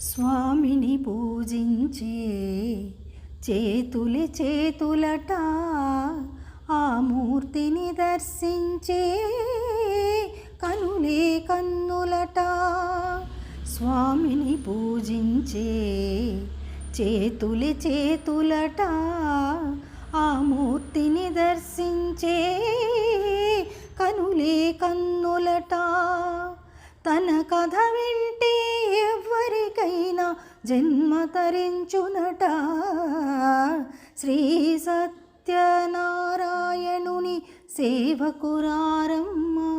స్వామిని పూజించే చేతులి చేతులట ఆ మూర్తిని దర్శించే కనులే కన్నులట. స్వామిని పూజించే చేతులి చేతులట ఆ మూర్తిని దర్శించే కనులే కన్నులట. తన కథ వింటే ఎవరికైనా జన్మ తరించునట. శ్రీ సత్యనారాయణుని సేవకురారమ్మా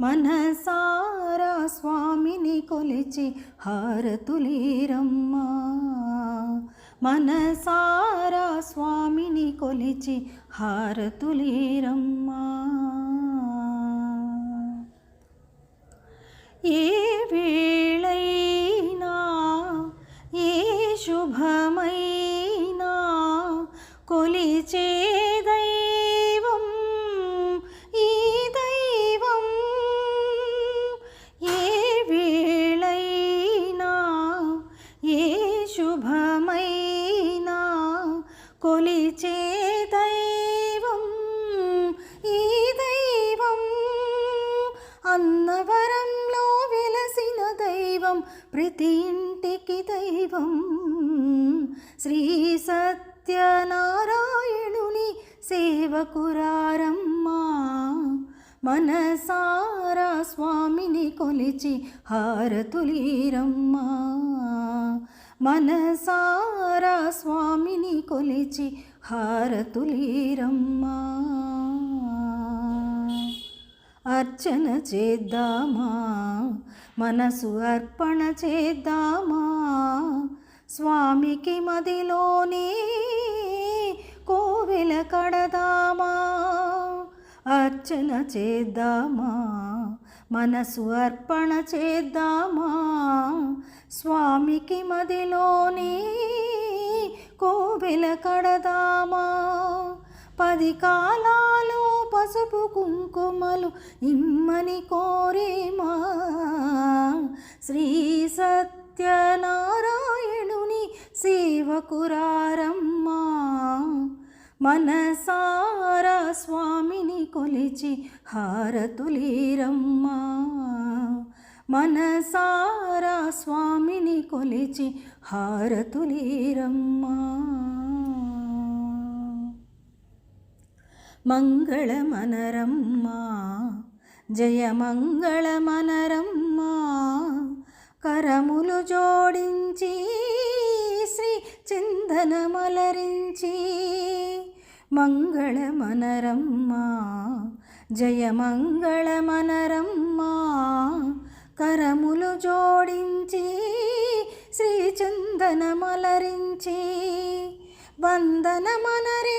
మనసారా స్వామిని కొలిచి హారతులీరమ్మా. మనసారా స్వామిని కొలిచి హారతులీరమ్మా. ఏ వేళైనా ఏ శుభమైనా కొలిచే దైవం ఈ దైవం ఏ వేళైనా ఏ శుభమైనా కొలిచే ప్రతి ఇంటికి దైవం. శ్రీ సత్యనారాయణుని సేవకురారమ్మా మనసారా స్వామిని కొలిచి హారతులీరమ్మా. మనసారా స్వామిని కొలిచి హారతులీరమ్మా. అర్చన చేద్దామా? మనసు అర్పణ చేద్దామా? స్వామికి మదిలోనే కోవెల కడదామా? అర్చన చేద్దామా? మనసు అర్పణ చేద్దామా? స్వామికి మదిలోనే కోవెల కడదామా? పది కాలాలు పసుపు కుంకుమలు ఇమ్మని కోరేమా శ్రీ సత్యనారాయణుని సేవకురారమ్మా. మనసారా స్వామిని కొలిచి హారతులీరమ్మా. మనసారా స్వామిని కొలిచి హారతులీరమ్మా. మంగళమనరమ్మా. జయమంగళమనరమ్మా కరములు జోడించి శ్రీ చందనమలరించి మంగళమనరమ్మా. జయమంగళమనరమ్మా కరములు జోడించి శ్రీ చందనమలరించి వందనమనరే